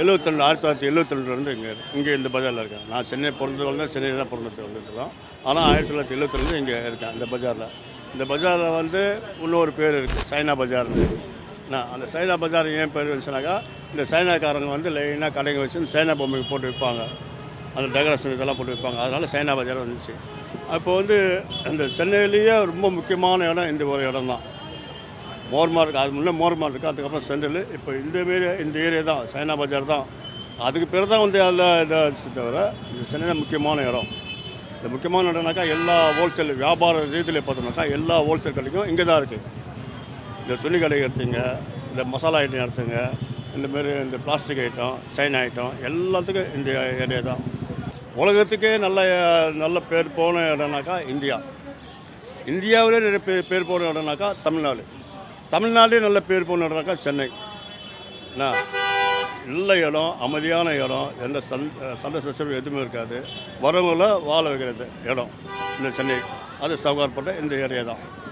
எழுபத்தி ரெண்டு ஆயிரத்தி தொள்ளாயிரத்தி எழுபத்தி ரெண்டுலேருந்து இங்கே இங்கே இந்த பஜாரில் இருக்கேன். நான் சென்னை பிறந்து வளர்ந்தேன் சென்னையில் தான் பிறந்துட்டு வந்துட்டுருக்கோம் ஆனால் ஆயிரத்தி தொள்ளாயிரத்தி எழுபத்தி இங்கே இருக்கேன் இந்த பஜாரில். இந்த பஜாரில் வந்து இன்னொரு பேர் இருக்குது சைனா பஜார்னு. நான் அந்த சைனா பஜார் ஏன் பேர் வச்சுனாக்கா இந்த சைனாக்காரங்க வந்து லைனாக கடைங்க வச்சு சைனா பொம்மைக்கு போட்டு விற்பாங்க அந்த டெக்கரேஷன் இதெல்லாம் போட்டு விற்பாங்க அதனால் சைனா பஜார் வந்துச்சு. அப்போ வந்து அந்த சென்னையிலேயே ரொம்ப முக்கியமான இடம் இந்த ஒரு இடம் தான் மோர்மார் இருக்குது அது முன்னே மோர்மார் இருக்குது அதுக்கப்புறம் சென்ட்ரல். இப்போ இந்த ஏரியா இந்த ஏரியா தான் சைனா பஜார் தான். அதுக்கு பேர் தான் வந்து அதில் இதாச்சு தவிர இது சென்னையில் முக்கியமான இடம். இந்த முக்கியமான இடம்னாக்கா எல்லா ஹோல்சேல் வியாபார ரீதியில் பார்த்தோம்னாக்கா எல்லா ஹோல்சேல் கடைக்கும் இங்கே தான் இருக்குது இந்த துணி கடை எடுத்துங்க இந்த மசாலா ஐட்டம் எடுத்துங்க இந்தமாரி இந்த பிளாஸ்டிக் ஐட்டம் சைனா ஐட்டம் எல்லாத்துக்கும் இந்த ஏரியா தான். உலகத்துக்கே நல்ல நல்ல பேர் போன இடம்னாக்கா இந்தியா. இந்தியாவிலே நிறைய பேர் பேர் போன இடம்னாக்கா தமிழ்நாடு. தமிழ்நாடே நல்ல பேர் போனாக்கா சென்னை. என்ன? நல்ல இடம் அமைதியான இடம் எந்த சண் சண்டை சச்சரவு எதுவுமே இருக்காது. வரவங்கள வாழ வைக்கிறது இடம் இந்த சென்னை. அது சவுகார்பட்ட இந்த ஏரியா தான்.